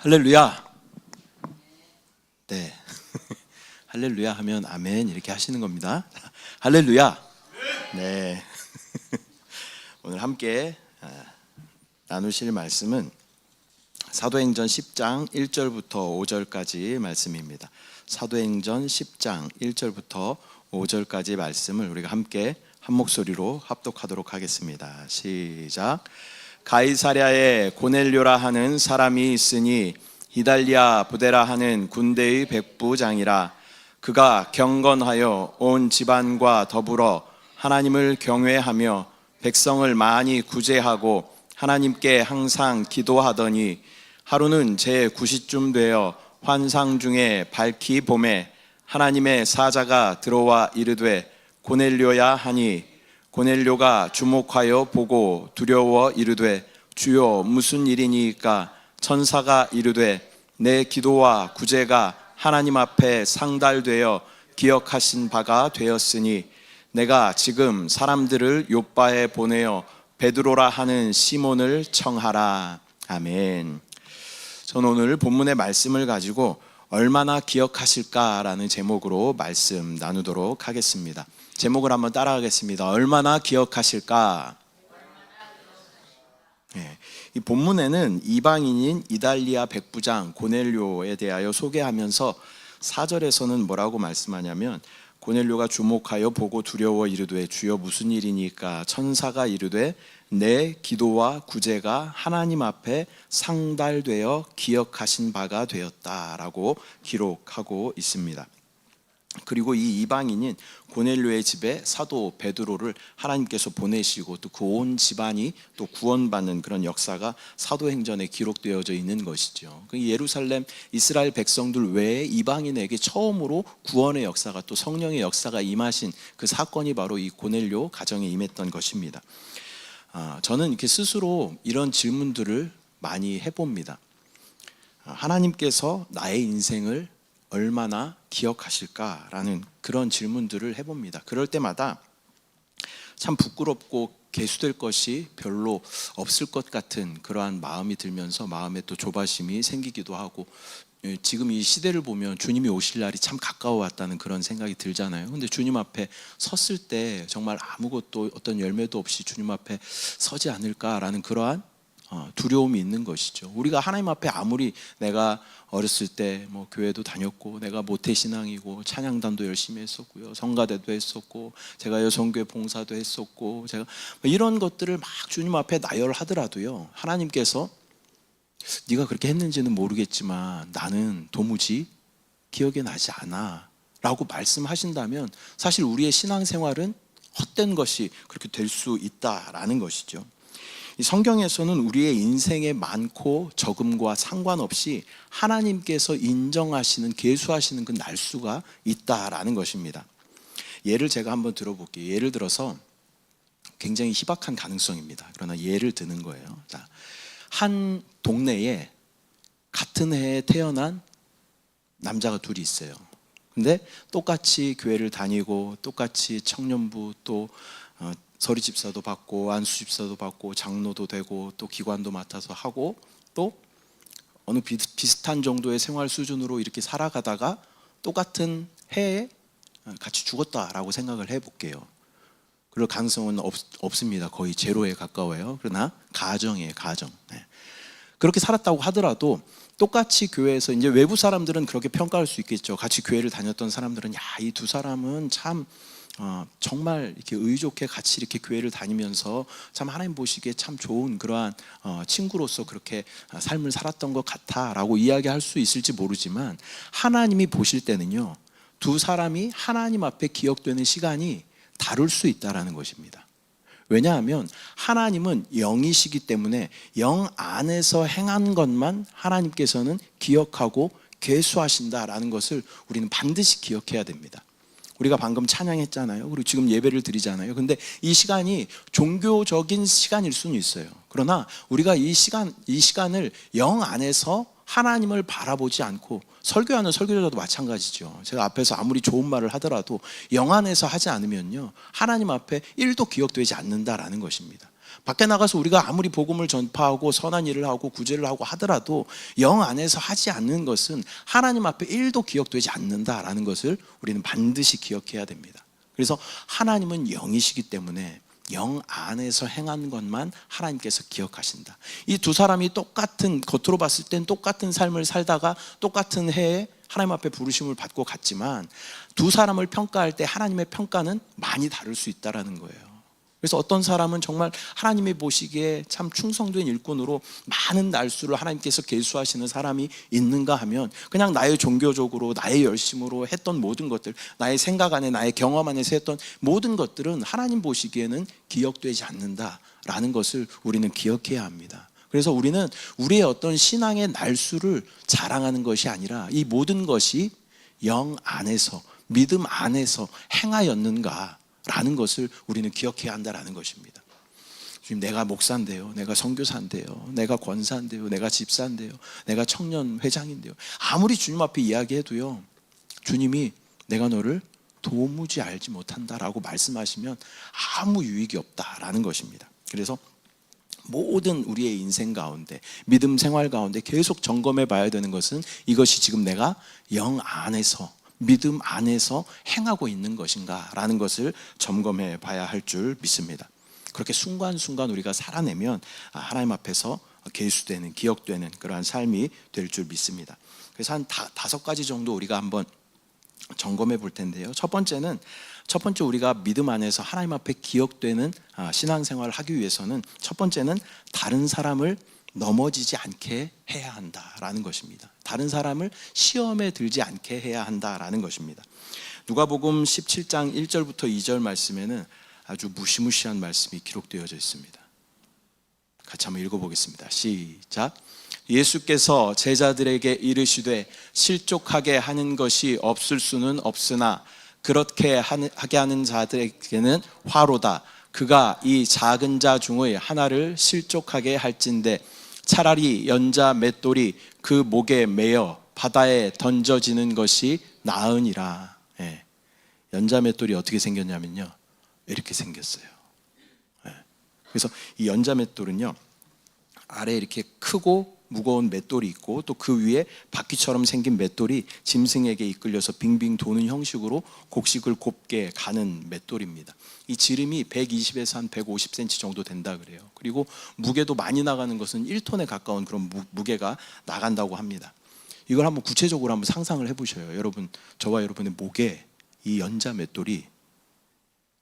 할렐루야. 네. 할렐루야 하면 아멘 이렇게 하시는 겁니다. 할렐루야. 네. 오늘 함께 아, 나누실 말씀은 사도행전 10장 1절부터 5절까지 말씀입니다. 사도행전 10장 1절부터 5절까지 말씀을 우리가 함께 한 목소리로 합독하도록 하겠습니다. 시작. 가이사랴에 고넬료라 하는 사람이 있으니 이달리아 부데라 하는 군대의 백부장이라. 그가 경건하여 온 집안과 더불어 하나님을 경외하며 백성을 많이 구제하고 하나님께 항상 기도하더니 하루는 제 9시쯤 되어 환상 중에 밝히 봄에 하나님의 사자가 들어와 이르되 고넬료야 하니 고넬료가 주목하여 보고 두려워 이르되 주여 무슨 일이니까 천사가 이르되 내 기도와 구제가 하나님 앞에 상달되어 기억하신 바가 되었으니 내가 지금 사람들을 요바에 보내어 베드로라 하는 시몬을 청하라 아멘. 저는 오늘 본문의 말씀을 가지고 얼마나 기억하실까라는 제목으로 말씀 나누도록 하겠습니다. 제목을 한번 따라하겠습니다. 얼마나 기억하실까? 예, 이 본문에는 이방인인 이달리아 백부장 고넬료에 대하여 소개하면서 4절에서는 뭐라고 말씀하냐면 고넬료가 주목하여 보고 두려워 이르되 주여 무슨 일이니까 천사가 이르되 내 기도와 구제가 하나님 앞에 상달되어 기억하신 바가 되었다라고 기록하고 있습니다. 그리고 이 이방인인 고넬료의 집에 사도 베드로를 하나님께서 보내시고 또 그 온 집안이 또 구원받는 그런 역사가 사도행전에 기록되어져 있는 것이죠. 그 예루살렘 이스라엘 백성들 외에 이방인에게 처음으로 구원의 역사가 또 성령의 역사가 임하신 그 사건이 바로 이 고넬료 가정에 임했던 것입니다. 아, 저는 이렇게 스스로 이런 질문들을 많이 해봅니다. 아, 하나님께서 나의 인생을 얼마나 기억하실까라는 그런 질문들을 해봅니다. 그럴 때마다 참 부끄럽고 개수될 것이 별로 없을 것 같은 그러한 마음이 들면서 마음에 또 조바심이 생기기도 하고 예, 지금 이 시대를 보면 주님이 오실 날이 참 가까워 왔다는 그런 생각이 들잖아요. 근데 주님 앞에 섰을 때 정말 아무것도 어떤 열매도 없이 주님 앞에 서지 않을까라는 그러한 어, 두려움이 있는 것이죠. 우리가 하나님 앞에 아무리 내가 어렸을 때 뭐 교회도 다녔고 내가 모태 신앙이고 찬양단도 열심히 했었고요. 성가대도 했었고 제가 여성교회 봉사도 했었고 제가 뭐 이런 것들을 막 주님 앞에 나열하더라도요. 하나님께서 네가 그렇게 했는지는 모르겠지만 나는 도무지 기억에 나지 않아. 라고 말씀하신다면 사실 우리의 신앙생활은 헛된 것이 그렇게 될 수 있다라는 것이죠. 이 성경에서는 우리의 인생의 많고 적음과 상관없이 하나님께서 인정하시는 계수하시는 그 날수가 있다라는 것입니다. 예를 제가 한번 들어볼게요. 예를 들어서 굉장히 희박한 가능성입니다. 그러나 예를 드는 거예요. 자, 한 동네에 같은 해에 태어난 남자가 둘이 있어요. 근데 똑같이 교회를 다니고 똑같이 청년부 또 어, 서리 집사도 받고 안수 집사도 받고 장로도 되고 또 기관도 맡아서 하고 또 어느 비, 비슷한 정도의 생활 수준으로 이렇게 살아가다가 똑같은 해에 같이 죽었다라고 생각을 해볼게요. 그럴 가능성은 없, 없습니다. 거의 제로에 가까워요. 그러나 가정이에요, 가정. 네. 그렇게 살았다고 하더라도 똑같이 교회에서 이제 외부 사람들은 그렇게 평가할 수 있겠죠. 같이 교회를 다녔던 사람들은 야, 이 두 사람은 참 어, 정말 이렇게 의좋게 같이 이렇게 교회를 다니면서 참 하나님 보시기에 참 좋은 그러한 어, 친구로서 그렇게 삶을 살았던 것 같아라고 이야기할 수 있을지 모르지만 하나님이 보실 때는요 두 사람이 하나님 앞에 기억되는 시간이 다를 수 있다라는 것입니다. 왜냐하면 하나님은 영이시기 때문에 영 안에서 행한 것만 하나님께서는 기억하고 계수하신다라는 것을 우리는 반드시 기억해야 됩니다. 우리가 방금 찬양했잖아요. 그리고 지금 예배를 드리잖아요. 근데 이 시간이 종교적인 시간일 수는 있어요. 그러나 우리가 이 시간 이 시간을 영 안에서 하나님을 바라보지 않고 설교하는 설교자도 마찬가지죠. 제가 앞에서 아무리 좋은 말을 하더라도 영 안에서 하지 않으면요. 하나님 앞에 1도 기억되지 않는다라는 것입니다. 밖에 나가서 우리가 아무리 복음을 전파하고 선한 일을 하고 구제를 하고 하더라도 영 안에서 하지 않는 것은 하나님 앞에 일도 기억되지 않는다라는 것을 우리는 반드시 기억해야 됩니다. 그래서 하나님은 영이시기 때문에 영 안에서 행한 것만 하나님께서 기억하신다. 이 두 사람이 똑같은 겉으로 봤을 땐 똑같은 삶을 살다가 똑같은 해에 하나님 앞에 부르심을 받고 갔지만 두 사람을 평가할 때 하나님의 평가는 많이 다를 수 있다라는 거예요. 그래서 어떤 사람은 정말 하나님이 보시기에 참 충성된 일꾼으로 많은 날수를 하나님께서 계수하시는 사람이 있는가 하면 그냥 나의 종교적으로 나의 열심으로 했던 모든 것들 나의 생각 안에 나의 경험 안에서 했던 모든 것들은 하나님 보시기에는 기억되지 않는다라는 것을 우리는 기억해야 합니다. 그래서 우리는 우리의 어떤 신앙의 날수를 자랑하는 것이 아니라 이 모든 것이 영 안에서 믿음 안에서 행하였는가 라는 것을 우리는 기억해야 한다라는 것입니다. 지금 내가 목사인데요. 내가 선교사인데요. 내가 권사인데요. 내가 집사인데요. 내가 청년 회장인데요. 아무리 주님 앞에 이야기해도요. 주님이 내가 너를 도무지 알지 못한다라고 말씀하시면 아무 유익이 없다라는 것입니다. 그래서 모든 우리의 인생 가운데 믿음 생활 가운데 계속 점검해 봐야 되는 것은 이것이 지금 내가 영 안에서 믿음 안에서 행하고 있는 것인가라는 것을 점검해 봐야 할 줄 믿습니다. 그렇게 순간순간 우리가 살아내면 아, 하나님 앞에서 계수되는 기억되는 그러한 삶이 될 줄 믿습니다. 그래서 한 다, 다섯 가지 정도 우리가 한번 점검해 볼 텐데요. 첫 번째는 첫 번째 우리가 믿음 안에서 하나님 앞에 기억되는 아, 신앙생활을 하기 위해서는 첫 번째는 다른 사람을 넘어지지 않게 해야 한다라는 것입니다. 다른 사람을 시험에 들지 않게 해야 한다라는 것입니다. 누가복음 17장 1절부터 2절 말씀에는 아주 무시무시한 말씀이 기록되어져 있습니다. 같이 한번 읽어보겠습니다. 시작. 예수께서 제자들에게 이르시되 실족하게 하는 것이 없을 수는 없으나 그렇게 하게 하는 자들에게는 화로다. 그가 이 작은 자 중의 하나를 실족하게 할진대 차라리 연자 맷돌이 그 목에 매어 바다에 던져지는 것이 나으니라. 예. 연자 맷돌이 어떻게 생겼냐면요. 이렇게 생겼어요. 예. 그래서 이 연자 맷돌은요. 아래 이렇게 크고 무거운 맷돌이 있고 또 그 위에 바퀴처럼 생긴 맷돌이 짐승에게 이끌려서 빙빙 도는 형식으로 곡식을 곱게 가는 맷돌입니다. 이 지름이 120에서 한 150cm 정도 된다 그래요. 그리고 무게도 많이 나가는 것은 1톤에 가까운 그런 무, 게가 나간다고 합니다. 이걸 한번 구체적으로 한번 상상을 해보셔요. 여러분, 저와 여러분의 목에 이 연자 맷돌이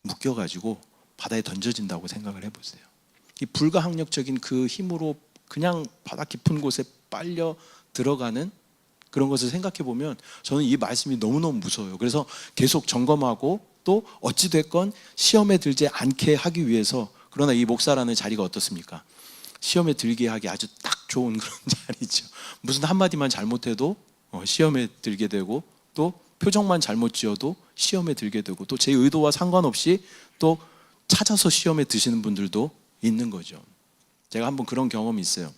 묶여가지고 바다에 던져진다고 생각을 해보세요. 이 불가항력적인 그 힘으로 그냥 바다 깊은 곳에 빨려 들어가는 그런 것을 생각해 보면 저는 이 말씀이 너무너무 무서워요. 그래서 계속 점검하고 또 어찌 됐건 시험에 들지 않게 하기 위해서 그러나 이 목사라는 자리가 어떻습니까? 시험에 들게 하기 아주 딱 좋은 그런 자리죠. 무슨 한마디만 잘못해도 어, 시험에 들게 되고 또 표정만 잘못 지어도 시험에 들게 되고 또 제 의도와 상관없이 또 찾아서 시험에 드시는 분들도 있는 거죠. 제가 한번 그런 경험이 있어요.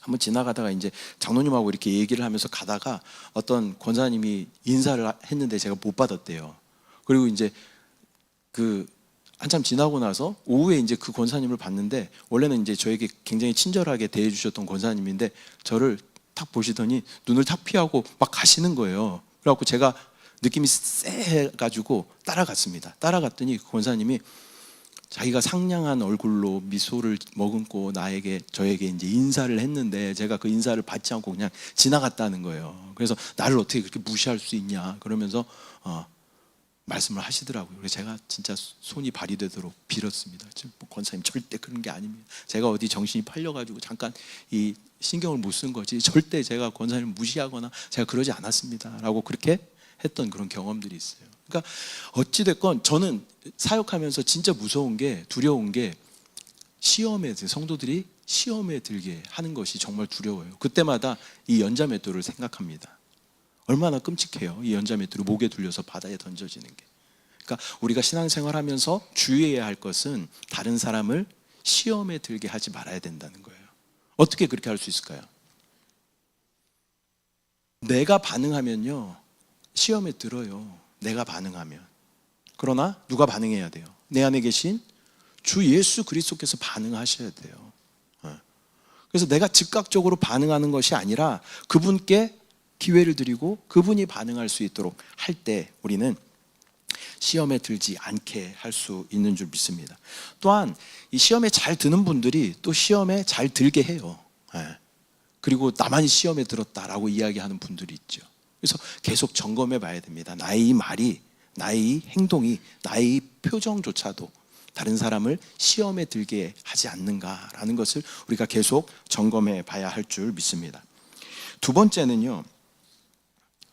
한번 지나가다가 이제 장로님하고 이렇게 얘기를 하면서 가다가 어떤 권사님이 인사를 했는데 제가 못 받았대요. 그리고 이제 그 한참 지나고 나서 오후에 이제 그 권사님을 봤는데 원래는 이제 저에게 굉장히 친절하게 대해 주셨던 권사님인데 저를 탁 보시더니 눈을 탁 피하고 막 가시는 거예요. 그래갖고 제가 느낌이 쎄 해 가지고 따라갔습니다. 따라갔더니 그 권사님이 자기가 상냥한 얼굴로 미소를 머금고 나에게 저에게 이제 인사를 했는데 제가 그 인사를 받지 않고 그냥 지나갔다는 거예요. 그래서 나를 어떻게 그렇게 무시할 수 있냐 그러면서 어, 말씀을 하시더라고요. 그래서 제가 진짜 손이 발휘되도록 빌었습니다. 지금 뭐 권사님 절대 그런 게 아닙니다. 제가 어디 정신이 팔려가지고 잠깐 이 신경을 못 쓴 거지 절대 제가 권사님을 무시하거나 제가 그러지 않았습니다라고 그렇게 했던 그런 경험들이 있어요. 그러니까 어찌 됐건 저는 사역하면서 진짜 무서운 게 두려운 게 시험에 성도들이 시험에 들게 하는 것이 정말 두려워요. 그때마다 이 연자 맷돌을 생각합니다. 얼마나 끔찍해요. 이 연자 맷돌을 목에 둘려서 바다에 던져지는 게. 그러니까 우리가 신앙생활하면서 주의해야 할 것은 다른 사람을 시험에 들게 하지 말아야 된다는 거예요. 어떻게 그렇게 할 수 있을까요? 내가 반응하면요 시험에 들어요. 내가 반응하면. 그러나 누가 반응해야 돼요? 내 안에 계신 주 예수 그리스도께서 반응하셔야 돼요. 예. 그래서 내가 즉각적으로 반응하는 것이 아니라 그분께 기회를 드리고 그분이 반응할 수 있도록 할 때 우리는 시험에 들지 않게 할 수 있는 줄 믿습니다. 또한 이 시험에 잘 드는 분들이 또 시험에 잘 들게 해요. 예. 그리고 나만이 시험에 들었다라고 이야기하는 분들이 있죠. 그래서 계속 점검해 봐야 됩니다. 나의 이 말이, 나의 이 행동이, 나의 이 표정조차도 다른 사람을 시험에 들게 하지 않는가라는 것을 우리가 계속 점검해 봐야 할 줄 믿습니다. 두 번째는요.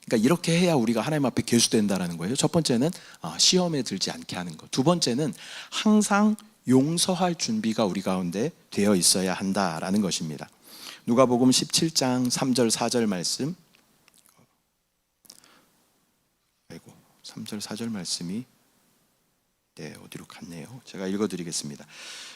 그러니까 이렇게 해야 우리가 하나님 앞에 계수된다라는 거예요. 첫 번째는 어, 시험에 들지 않게 하는 것. 두 번째는 항상 용서할 준비가 우리 가운데 되어 있어야 한다라는 것입니다. 누가복음 17장 3절 4절 말씀. 아이고 3절 4절 말씀이 네, 어디로 갔네요. 제가 읽어 드리겠습니다.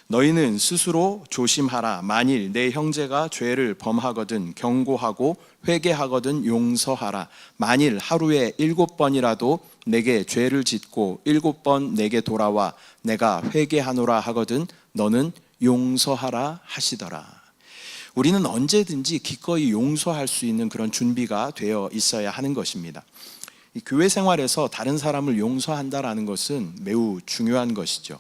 너희는 스스로 조심하라. 만일 내 형제가 죄를 범하거든 경고하고 회개하거든 용서하라. 만일 하루에 일곱 번이라도 내게 죄를 짓고 일곱 번 내게 돌아와 내가 회개하노라 하거든 너는 용서하라 하시더라. 우리는 언제든지 기꺼이 용서할 수 있는 그런 준비가 되어 있어야 하는 것입니다. 이 교회 생활에서 다른 사람을 용서한다라는 것은 매우 중요한 것이죠.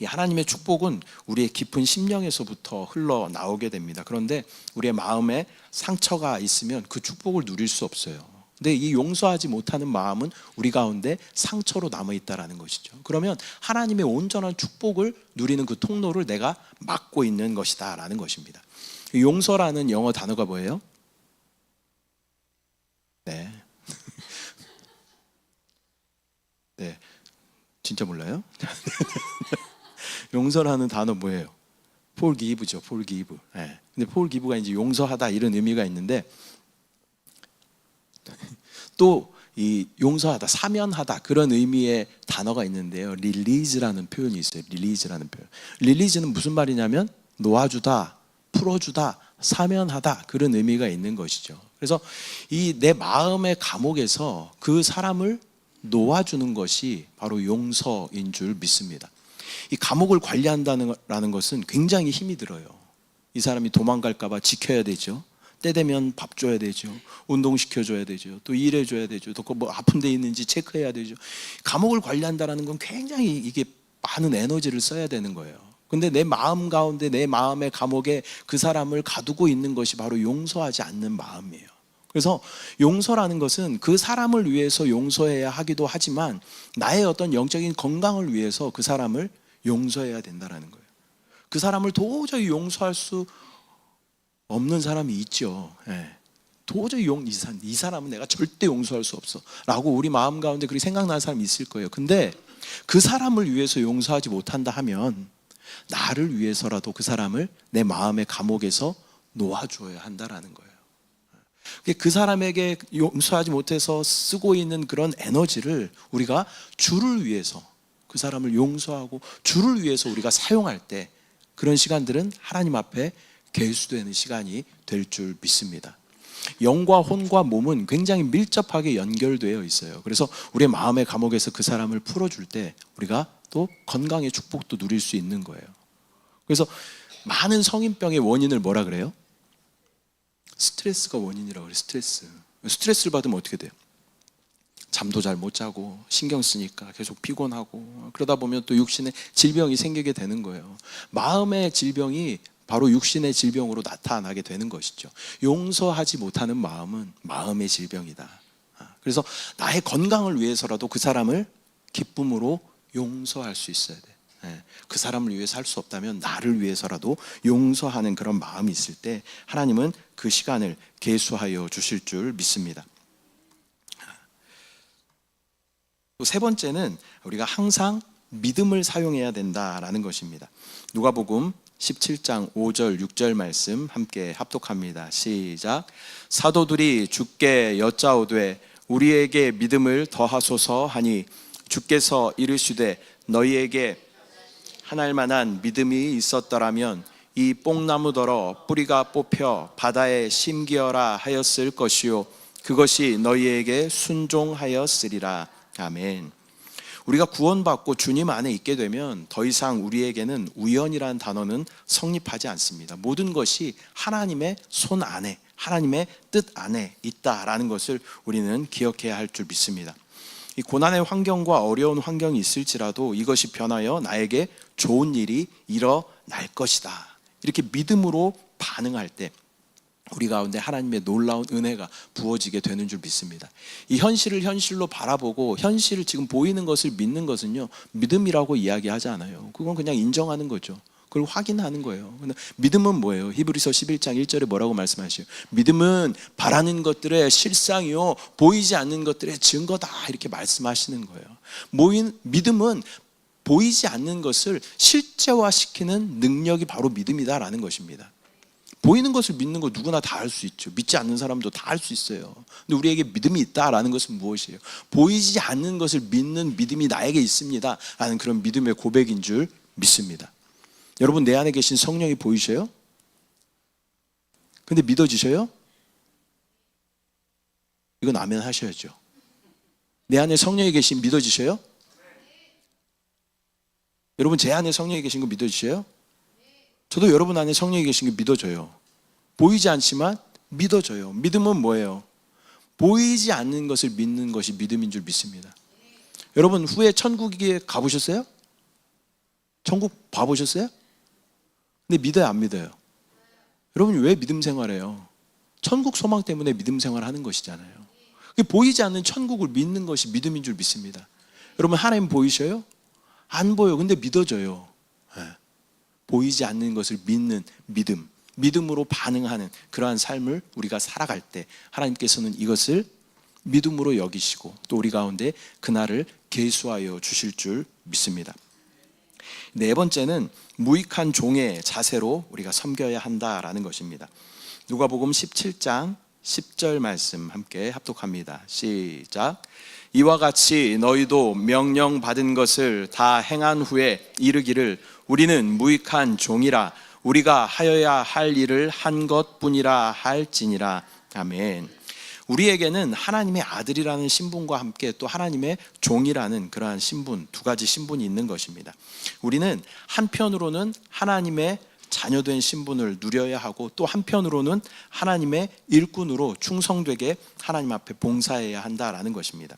이 하나님의 축복은 우리의 깊은 심령에서부터 흘러 나오게 됩니다. 그런데 우리의 마음에 상처가 있으면 그 축복을 누릴 수 없어요. 근데 이 용서하지 못하는 마음은 우리 가운데 상처로 남아 있다라는 것이죠. 그러면 하나님의 온전한 축복을 누리는 그 통로를 내가 막고 있는 것이다라는 것입니다. 용서라는 영어 단어가 뭐예요? 네. 네. 진짜 몰라요? 용서라는 단어 뭐예요? forgive죠. forgive. 네. 근데 forgive가 이제 용서하다 이런 의미가 있는데 또 이 용서하다, 사면하다 그런 의미의 단어가 있는데요. release라는 표현이 있어요. release라는 표현. release는 무슨 말이냐면 놓아주다, 풀어주다, 사면하다 그런 의미가 있는 것이죠. 그래서 이 내 마음의 감옥에서 그 사람을 놓아주는 것이 바로 용서인 줄 믿습니다. 이 감옥을 관리한다는 것은 굉장히 힘이 들어요. 이 사람이 도망갈까봐 지켜야 되죠. 때 되면 밥 줘야 되죠. 운동시켜 줘야 되죠. 또 일해 줘야 되죠. 또 뭐 아픈 데 있는지 체크해야 되죠. 감옥을 관리한다는 건 굉장히 이게 많은 에너지를 써야 되는 거예요. 근데 내 마음 가운데 내 마음의 감옥에 그 사람을 가두고 있는 것이 바로 용서하지 않는 마음이에요. 그래서 용서라는 것은 그 사람을 위해서 용서해야 하기도 하지만 나의 어떤 영적인 건강을 위해서 그 사람을 용서해야 된다라는 거예요. 그 사람을 도저히 용서할 수 없는 사람이 있죠. 예. 도저히 용, 이, 사람, 이 사람은 내가 절대 용서할 수 없어. 라고 우리 마음 가운데 그렇게 생각나는 사람이 있을 거예요. 근데 그 사람을 위해서 용서하지 못한다 하면 나를 위해서라도 그 사람을 내 마음의 감옥에서 놓아주어야 한다라는 거예요. 그 사람에게 용서하지 못해서 쓰고 있는 그런 에너지를 우리가 주를 위해서 그 사람을 용서하고 주를 위해서 우리가 사용할 때 그런 시간들은 하나님 앞에 계수되는 시간이 될 줄 믿습니다. 영과 혼과 몸은 굉장히 밀접하게 연결되어 있어요. 그래서 우리의 마음의 감옥에서 그 사람을 풀어줄 때 우리가 또 건강의 축복도 누릴 수 있는 거예요. 그래서 많은 성인병의 원인을 뭐라 그래요? 스트레스가 원인이라고 그래요. 스트레스. 스트레스를 받으면 어떻게 돼요? 잠도 잘 못 자고 신경 쓰니까 계속 피곤하고 그러다 보면 또 육신에 질병이 생기게 되는 거예요. 마음의 질병이 바로 육신의 질병으로 나타나게 되는 것이죠. 용서하지 못하는 마음은 마음의 질병이다. 아, 그래서 나의 건강을 위해서라도 그 사람을 기쁨으로 용서할 수 있어야 돼. 예, 그 사람을 위해서 할 수 없다면 나를 위해서라도 용서하는 그런 마음이 있을 때 하나님은 그 시간을 계수하여 주실 줄 믿습니다. 세 번째는 우리가 항상 믿음을 사용해야 된다라는 것입니다. 누가복음 17장 5절 6절 말씀 함께 합독합니다. 시작. 사도들이 주께 여짜오되 우리에게 믿음을 더하소서 하니 주께서 이르시되 너희에게 하날 만한 믿음이 있었더라면 이 뽕나무더러 뿌리가 뽑혀 바다에 심기어라 하였을 것이요 그것이 너희에게 순종하였으리라. 아멘. 우리가 구원받고 주님 안에 있게 되면 더 이상 우리에게는 우연이라는 단어는 성립하지 않습니다. 모든 것이 하나님의 손 안에, 하나님의 뜻 안에 있다라는 것을 우리는 기억해야 할 줄 믿습니다. 이 고난의 환경과 어려운 환경이 있을지라도 이것이 변하여 나에게 좋은 일이 일어날 것이다. 이렇게 믿음으로 반응할 때 우리 가운데 하나님의 놀라운 은혜가 부어지게 되는 줄 믿습니다. 이 현실을 현실로 바라보고 현실을 지금 보이는 것을 믿는 것은요 믿음이라고 이야기하지 않아요. 그건 그냥 인정하는 거죠. 그걸 확인하는 거예요. 근데 믿음은 뭐예요? 히브리서 11장 1절에 뭐라고 말씀하시요? 믿음은 바라는 것들의 실상이요 보이지 않는 것들의 증거다 이렇게 말씀하시는 거예요. 모인 믿음은 보이지 않는 것을 실제화시키는 능력이 바로 믿음이다라는 것입니다. 보이는 것을 믿는 거 누구나 다 할 수 있죠. 믿지 않는 사람도 다 할 수 있어요. 근데 우리에게 믿음이 있다라는 것은 무엇이에요? 보이지 않는 것을 믿는 믿음이 나에게 있습니다. 라는 그런 믿음의 고백인 줄 믿습니다. 여러분 내 안에 계신 성령이 보이셔요? 근데 믿어지셔요? 이건 아멘 하셔야죠. 내 안에 성령이 계신 믿어지셔요? 여러분 제 안에 성령이 계신 거 믿어지셔요? 저도 여러분 안에 성령이 계신 게 믿어져요. 보이지 않지만 믿어져요. 믿음은 뭐예요? 보이지 않는 것을 믿는 것이 믿음인 줄 믿습니다. 여러분 후에 천국에 가보셨어요? 천국 봐보셨어요? 근데 믿어요, 안 믿어요? 여러분 왜 믿음 생활해요? 천국 소망 때문에 믿음 생활 하는 것이잖아요. 보이지 않는 천국을 믿는 것이 믿음인 줄 믿습니다. 여러분 하나님 보이셔요? 안 보여. 근데 믿어져요. 예. 보이지 않는 것을 믿는 믿음, 믿음으로 반응하는 그러한 삶을 우리가 살아갈 때 하나님께서는 이것을 믿음으로 여기시고 또 우리 가운데 그날을 계수하여 주실 줄 믿습니다. 네 번째는 무익한 종의 자세로 우리가 섬겨야 한다라는 것입니다. 누가복음 17장 10절 말씀 함께 합독합니다. 시작. 이와 같이 너희도 명령 받은 것을 다 행한 후에 이르기를 우리는 무익한 종이라 우리가 하여야 할 일을 한 것뿐이라 할지니라. 아멘. 우리에게는 하나님의 아들이라는 신분과 함께 또 하나님의 종이라는 그러한 신분, 두 가지 신분이 있는 것입니다. 우리는 한편으로는 하나님의 자녀된 신분을 누려야 하고 또 한편으로는 하나님의 일꾼으로 충성되게 하나님 앞에 봉사해야 한다라는 것입니다.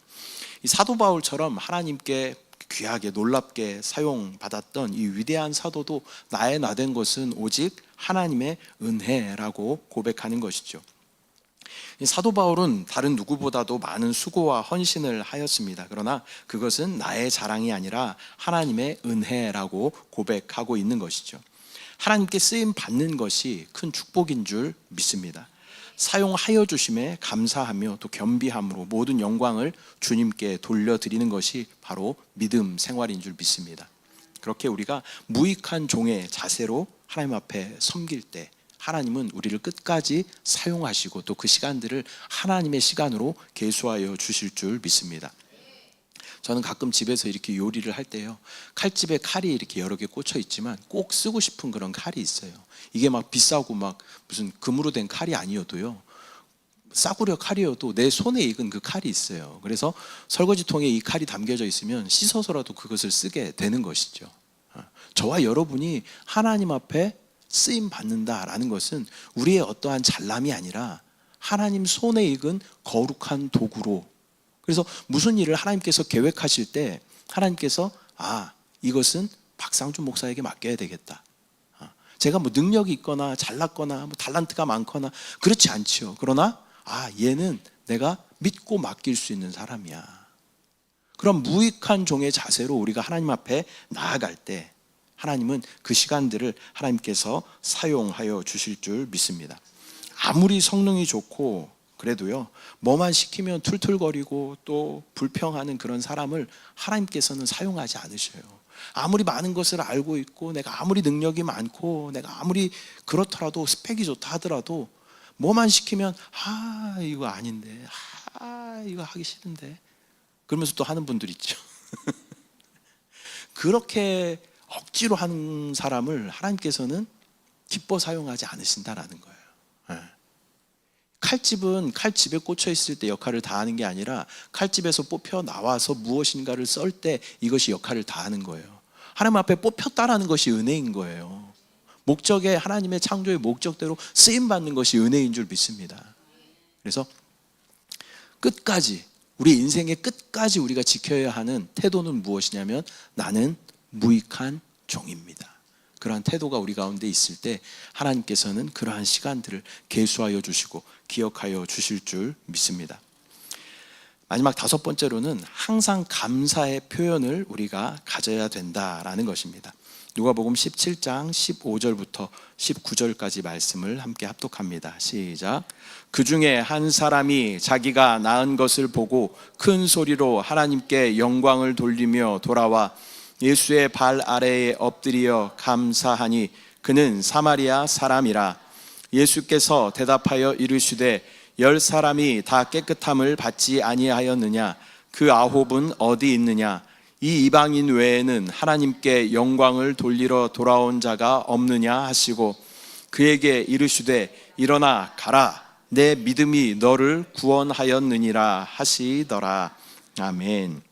이 사도 바울처럼 하나님께 귀하게 놀랍게 사용받았던 이 위대한 사도도 나의 나된 것은 오직 하나님의 은혜라고 고백하는 것이죠. 사도 바울은 다른 누구보다도 많은 수고와 헌신을 하였습니다. 그러나 그것은 나의 자랑이 아니라 하나님의 은혜라고 고백하고 있는 것이죠. 하나님께 쓰임 받는 것이 큰 축복인 줄 믿습니다. 사용하여 주심에 감사하며 또 겸비함으로 모든 영광을 주님께 돌려드리는 것이 바로 믿음 생활인 줄 믿습니다. 그렇게 우리가 무익한 종의 자세로 하나님 앞에 섬길 때 하나님은 우리를 끝까지 사용하시고 또 그 시간들을 하나님의 시간으로 계수하여 주실 줄 믿습니다. 저는 가끔 집에서 이렇게 요리를 할 때요. 칼집에 칼이 이렇게 여러 개 꽂혀 있지만 꼭 쓰고 싶은 그런 칼이 있어요. 이게 막 비싸고 막 무슨 금으로 된 칼이 아니어도요. 싸구려 칼이어도 내 손에 익은 그 칼이 있어요. 그래서 설거지통에 이 칼이 담겨져 있으면 씻어서라도 그것을 쓰게 되는 것이죠. 어, 저와 여러분이 하나님 앞에 쓰임 받는다라는 것은 우리의 어떠한 잘남이 아니라 하나님 손에 익은 거룩한 도구로 그래서 무슨 일을 하나님께서 계획하실 때 하나님께서 아 이것은 박상준 목사에게 맡겨야 되겠다. 아, 제가 뭐 능력이 있거나 잘났거나 뭐 달란트가 많거나 그렇지 않지요. 그러나 아 얘는 내가 믿고 맡길 수 있는 사람이야. 그럼 무익한 종의 자세로 우리가 하나님 앞에 나아갈 때 하나님은 그 시간들을 하나님께서 사용하여 주실 줄 믿습니다. 아무리 성능이 좋고 그래도요, 뭐만 시키면 툴툴거리고 또 불평하는 그런 사람을 하나님께서는 사용하지 않으셔요. 아무리 많은 것을 알고 있고, 내가 아무리 능력이 많고, 내가 아무리 그렇더라도 스펙이 좋다 하더라도, 뭐만 시키면, 아, 이거 아닌데, 아, 이거 하기 싫은데. 그러면서 또 하는 분들 있죠. 그렇게 억지로 하는 사람을 하나님께서는 기뻐 사용하지 않으신다라는 거예요. 예. 칼집은 칼집에 꽂혀 있을 때 역할을 다하는 게 아니라 칼집에서 뽑혀 나와서 무엇인가를 썰 때 이것이 역할을 다하는 거예요. 하나님 앞에 뽑혔다라는 것이 은혜인 거예요. 목적에 하나님의 창조의 목적대로 쓰임 받는 것이 은혜인 줄 믿습니다. 그래서 끝까지 우리 인생의 끝까지 우리가 지켜야 하는 태도는 무엇이냐면 나는 무익한 종입니다. 그러한 태도가 우리 가운데 있을 때 하나님께서는 그러한 시간들을 계수하여 주시고 기억하여 주실 줄 믿습니다. 마지막 다섯 번째로는 항상 감사의 표현을 우리가 가져야 된다라는 것입니다. 누가복음 17장 15절부터 19절까지 말씀을 함께 합독합니다. 시작. 그 중에 한 사람이 자기가 낳은 것을 보고 큰 소리로 하나님께 영광을 돌리며 돌아와 예수의 발 아래에 엎드려 감사하니 그는 사마리아 사람이라. 예수께서 대답하여 이르시되 열 사람이 다 깨끗함을 받지 아니하였느냐? 그 아홉은 어디 있느냐? 이 이방인 외에는 하나님께 영광을 돌리러 돌아온 자가 없느냐? 하시고 그에게 이르시되 일어나 가라. 내 믿음이 너를 구원하였느니라 하시더라. 아멘.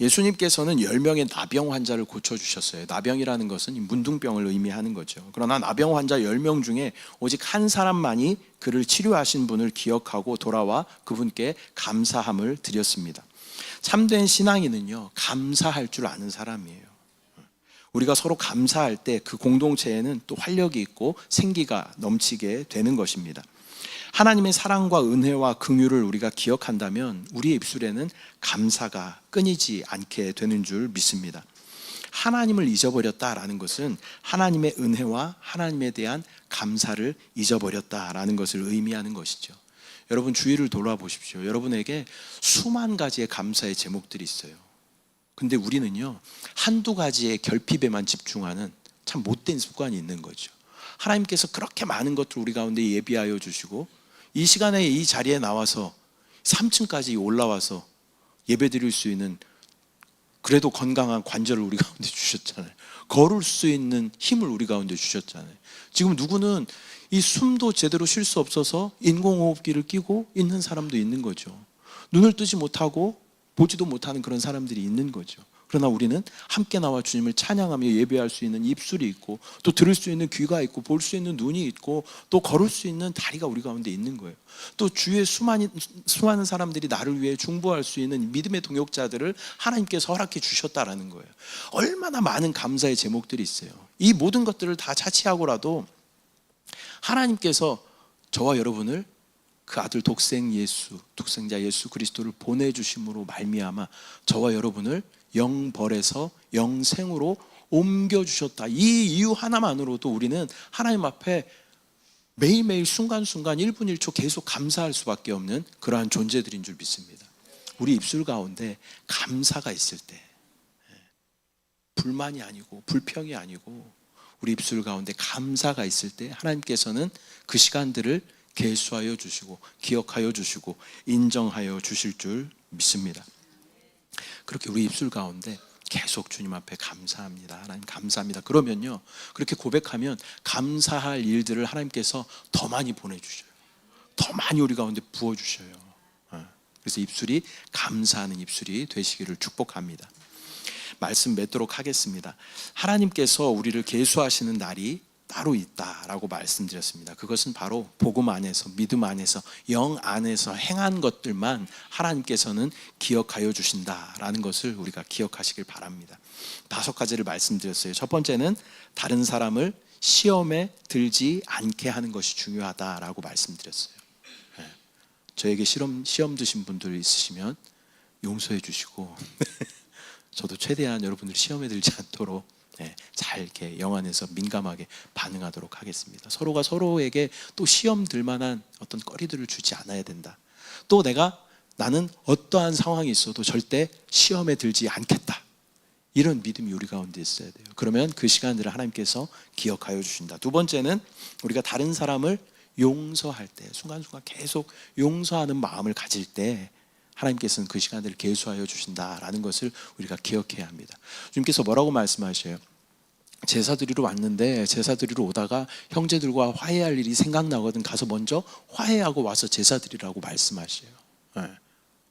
예수님께서는 10명의 나병 환자를 고쳐주셨어요. 나병이라는 것은 문둥병을 의미하는 거죠. 그러나 나병 환자 10명 중에 오직 한 사람만이 그를 치료하신 분을 기억하고 돌아와 그분께 감사함을 드렸습니다. 참된 신앙인은요, 감사할 줄 아는 사람이에요. 우리가 서로 감사할 때 그 공동체에는 또 활력이 있고 생기가 넘치게 되는 것입니다. 하나님의 사랑과 은혜와 긍휼을 우리가 기억한다면 우리의 입술에는 감사가 끊이지 않게 되는 줄 믿습니다. 하나님을 잊어버렸다라는 것은 하나님의 은혜와 하나님에 대한 감사를 잊어버렸다라는 것을 의미하는 것이죠. 여러분 주위를 돌아보십시오. 여러분에게 수만 가지의 감사의 제목들이 있어요. 근데 우리는요, 한두 가지의 결핍에만 집중하는 참 못된 습관이 있는 거죠. 하나님께서 그렇게 많은 것들 우리 가운데 예비하여 주시고 이 시간에 이 자리에 나와서 3층까지 올라와서 예배 드릴 수 있는 그래도 건강한 관절을 우리 가운데 주셨잖아요. 걸을 수 있는 힘을 우리 가운데 주셨잖아요. 지금 누구는 이 숨도 제대로 쉴 수 없어서 인공호흡기를 끼고 있는 사람도 있는 거죠. 눈을 뜨지 못하고 보지도 못하는 그런 사람들이 있는 거죠. 그러나 우리는 함께 나와 주님을 찬양하며 예배할 수 있는 입술이 있고 또 들을 수 있는 귀가 있고 볼 수 있는 눈이 있고 또 걸을 수 있는 다리가 우리 가운데 있는 거예요. 또 주위에 수많은 수많은 사람들이 나를 위해 중보할 수 있는 믿음의 동역자들을 하나님께서 허락해 주셨다라는 거예요. 얼마나 많은 감사의 제목들이 있어요. 이 모든 것들을 다 차치하고라도 하나님께서 저와 여러분을 그 아들 독생 예수, 독생자 예수 그리스도를 보내 주심으로 말미암아 저와 여러분을 영벌에서 영생으로 옮겨 주셨다. 이 이유 하나만으로도 우리는 하나님 앞에 매일매일 순간순간 1분 1초 계속 감사할 수밖에 없는 그러한 존재들인 줄 믿습니다. 우리 입술 가운데 감사가 있을 때 예, 불만이 아니고 불평이 아니고 우리 입술 가운데 감사가 있을 때 하나님께서는 그 시간들을 계수하여 주시고 기억하여 주시고 인정하여 주실 줄 믿습니다. 그렇게 우리 입술 가운데 계속 주님 앞에 감사합니다. 하나님 감사합니다. 그러면요. 그렇게 고백하면 감사할 일들을 하나님께서 더 많이 보내주셔요. 더 많이 우리 가운데 부어주셔요. 어. 그래서 입술이 감사하는 입술이 되시기를 축복합니다. 말씀 맺도록 하겠습니다. 하나님께서 우리를 계수하시는 날이 따로 있다라고 말씀드렸습니다. 그것은 바로 복음 안에서 믿음 안에서 영 안에서 행한 것들만 하나님께서는 기억하여 주신다라는 것을 우리가 기억하시길 바랍니다. 다섯 가지를 말씀드렸어요. 첫 번째는 다른 사람을 시험에 들지 않게 하는 것이 중요하다라고 말씀드렸어요. 네. 저에게 시험 시험 드신 분들 있으시면 용서해 주시고 저도 최대한 여러분들 시험에 들지 않도록 네, 잘 이렇게 영안에서 민감하게 반응하도록 하겠습니다. 서로가 서로에게 또 시험 들 만한 어떤 거리들을 주지 않아야 된다. 또 내가 나는 어떠한 상황이 있어도 절대 시험에 들지 않겠다. 이런 믿음이 우리 가운데 있어야 돼요. 그러면 그 시간들을 하나님께서 기억하여 주신다. 두 번째는 우리가 다른 사람을 용서할 때 순간순간 계속 용서하는 마음을 가질 때 하나님께서는 그 시간들을 계수하여 주신다라는 것을 우리가 기억해야 합니다. 주님께서 뭐라고 말씀하셔요? 제사 드리러 왔는데 제사 드리러 오다가 형제들과 화해할 일이 생각나거든 가서 먼저 화해하고 와서 제사 드리라고 말씀하셔요. 예.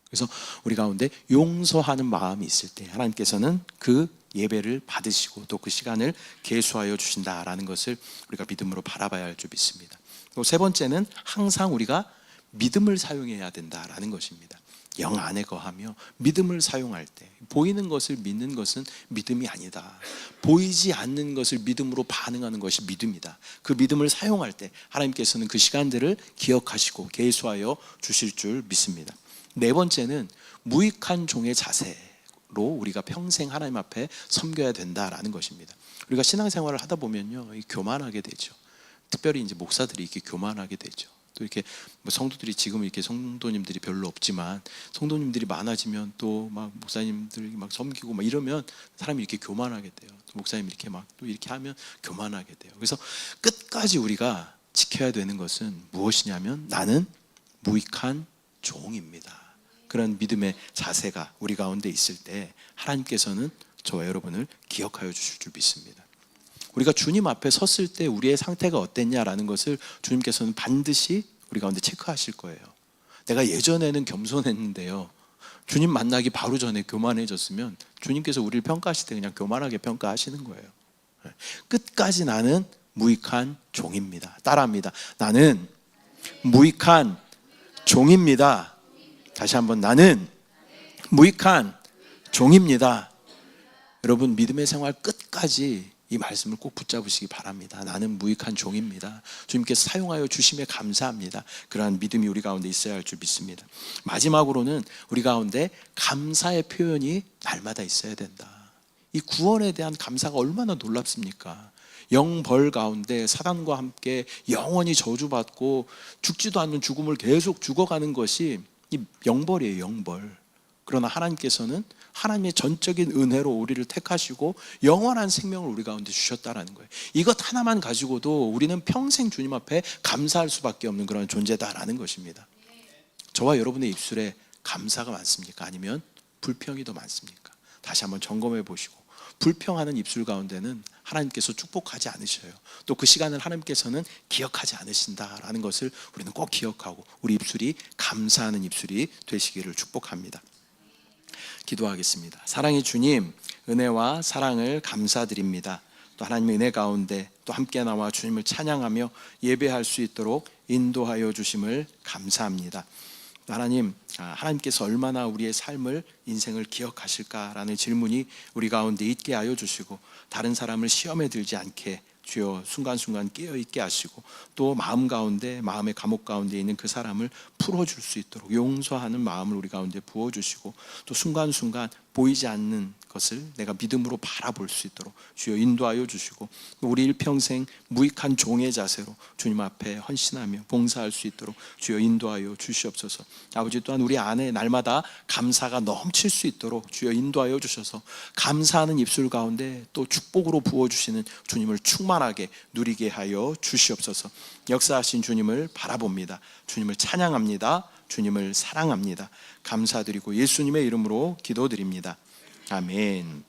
그래서 우리 가운데 용서하는 마음이 있을 때 하나님께서는 그 예배를 받으시고 또 그 시간을 계수하여 주신다라는 것을 우리가 믿음으로 바라봐야 할 줄 믿습니다. 그리고 세 번째는 항상 우리가 믿음을 사용해야 된다라는 것입니다. 영 안에 거하며 믿음을 사용할 때 보이는 것을 믿는 것은 믿음이 아니다. 보이지 않는 것을 믿음으로 반응하는 것이 믿음이다. 그 믿음을 사용할 때 하나님께서는 그 시간들을 기억하시고 계수하여 주실 줄 믿습니다. 네 번째는 무익한 종의 자세로 우리가 평생 하나님 앞에 섬겨야 된다라는 것입니다. 우리가 신앙생활을 하다 보면요, 이 교만하게 되죠. 특별히 이제 목사들이 이렇게 교만하게 되죠. 또 이렇게 뭐 성도들이 지금 이렇게 성도님들이 별로 없지만 성도님들이 많아지면 또 막 목사님들이 막 섬기고 막 이러면 사람이 이렇게 교만하게 돼요. 또 목사님 이렇게 막 또 이렇게 하면 교만하게 돼요. 그래서 끝까지 우리가 지켜야 되는 것은 무엇이냐면 나는 무익한 종입니다. 그런 믿음의 자세가 우리 가운데 있을 때 하나님께서는 저와 여러분을 기억하여 주실 줄 믿습니다. 우리가 주님 앞에 섰을 때 우리의 상태가 어땠냐라는 것을 주님께서는 반드시 우리 가운데 체크하실 거예요. 내가 예전에는 겸손했는데요. 주님 만나기 바로 전에 교만해졌으면 주님께서 우리를 평가하실 때 그냥 교만하게 평가하시는 거예요. 네. 끝까지 나는 무익한 종입니다. 따라합니다. 나는 무익한 종입니다. 다시 한번 나는 무익한 종입니다. 여러분 믿음의 생활 끝까지 이 말씀을 꼭 붙잡으시기 바랍니다. 나는 무익한 종입니다. 주님께서 사용하여 주심에 감사합니다. 그러한 믿음이 우리 가운데 있어야 할 줄 믿습니다. 마지막으로는 우리 가운데 감사의 표현이 날마다 있어야 된다. 이 구원에 대한 감사가 얼마나 놀랍습니까? 영벌 가운데 사단과 함께 영원히 저주받고 죽지도 않는 죽음을 계속 죽어가는 것이 이 영벌이에요, 영벌. 그러나 하나님께서는 하나님의 전적인 은혜로 우리를 택하시고 영원한 생명을 우리 가운데 주셨다라는 거예요. 이것 하나만 가지고도 우리는 평생 주님 앞에 감사할 수밖에 없는 그런 존재다라는 것입니다. 저와 여러분의 입술에 감사가 많습니까? 아니면 불평이 더 많습니까? 다시 한번 점검해 보시고 불평하는 입술 가운데는 하나님께서 축복하지 않으셔요. 또 그 시간을 하나님께서는 기억하지 않으신다라는 것을 우리는 꼭 기억하고 우리 입술이 감사하는 입술이 되시기를 축복합니다. 기도하겠습니다. 사랑의 주님, 은혜와 사랑을 감사드립니다. 또 하나님의 은혜 가운데 또 함께 나와 주님을 찬양하며 예배할 수 있도록 인도하여 주심을 감사합니다. 또 하나님, 아, 하나님께서 얼마나 우리의 삶을 인생을 기억하실까라는 질문이 우리 가운데 있게 하여 주시고 다른 사람을 시험에 들지 않게 주여 순간순간 깨어 있게 하시고 또 마음 가운데 마음의 감옥 가운데 있는 그 사람을 풀어 줄 수 있도록 용서하는 마음을 우리 가운데 부어 주시고 또 순간순간 보이지 않는 것을 내가 믿음으로 바라볼 수 있도록 주여 인도하여 주시고 우리 일평생 무익한 종의 자세로 주님 앞에 헌신하며 봉사할 수 있도록 주여 인도하여 주시옵소서. 아버지 또한 우리 안에 날마다 감사가 넘칠 수 있도록 주여 인도하여 주셔서 감사하는 입술 가운데 또 축복으로 부어주시는 주님을 충만하게 누리게 하여 주시옵소서. 역사하신 주님을 바라봅니다. 주님을 찬양합니다. 주님을 사랑합니다. 감사드리고 예수님의 이름으로 기도드립니다 아멘.